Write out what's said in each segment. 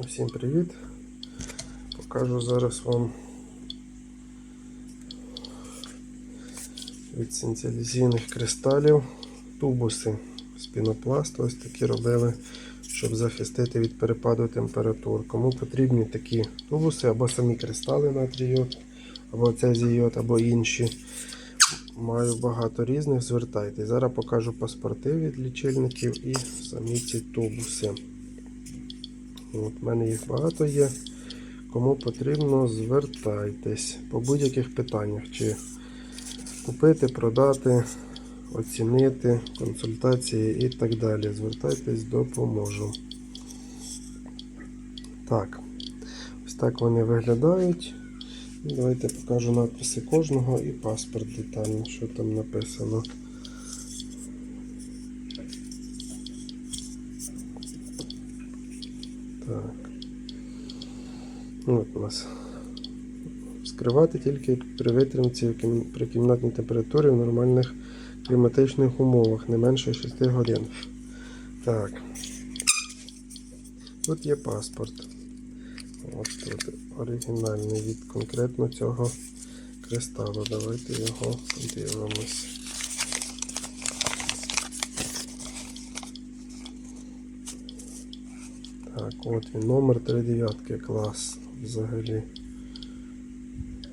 Всім привіт! Покажу зараз вам від синтезійних кристалів тубуси з пінопласту. Ось такі робили, щоб захистити від перепаду температур. Кому потрібні такі тубуси або самі кристали натрій-йод, або цезій-йод, або інші. Маю багато різних, звертайтесь. Зараз покажу паспорти від лічильників і самі ці тубуси. От, в мене їх багато є. Кому потрібно, звертайтесь по будь-яких питаннях. Чи купити, продати, оцінити, консультації і так далі. Звертайтесь, допоможу. Так, ось так вони виглядають. Давайте покажу надписи кожного і паспорт детально, що там написано. Так. От у нас. Вскривати тільки при витримці при кімнатній температурі в нормальних кліматичних умовах, не менше 6 годин. Так. Тут є паспорт. От тут оригінальний від конкретно цього кристалу. Давайте його подивимось. Так, от він, номер 39 клас взагалі.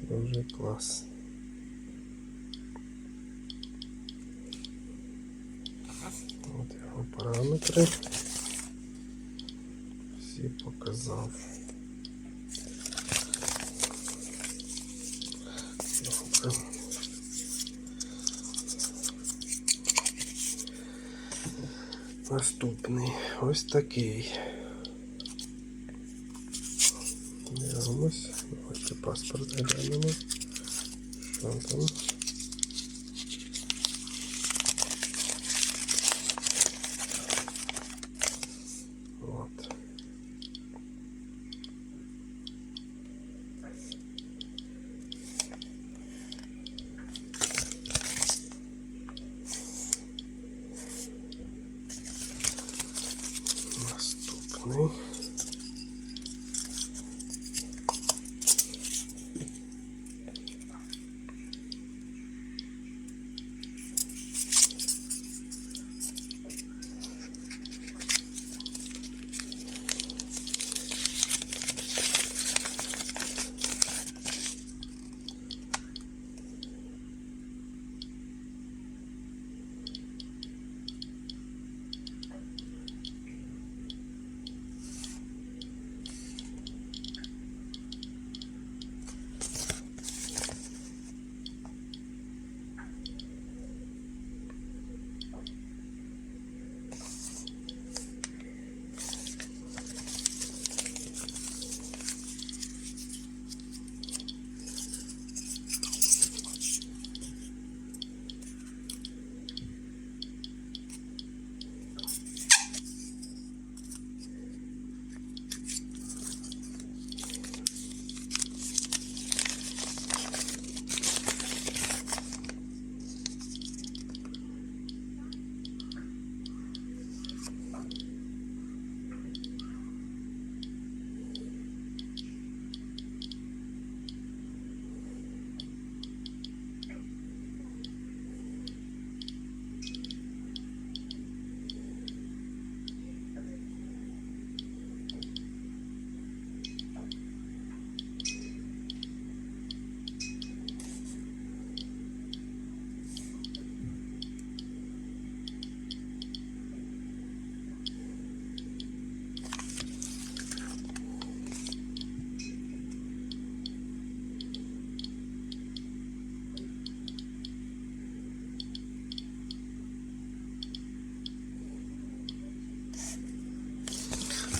Дуже клас. От його параметри. Всі показав. Добре. Наступний ось такий. Дивимось. Давайте паспорт глянемо. Що там? От. Наступний.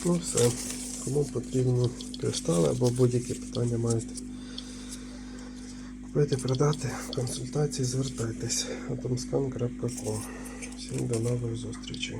Ну все. Кому потрібні кристали або будь-які питання маєте купити, продати, консультації, звертайтесь. atomscan.com Всім до нових зустрічей.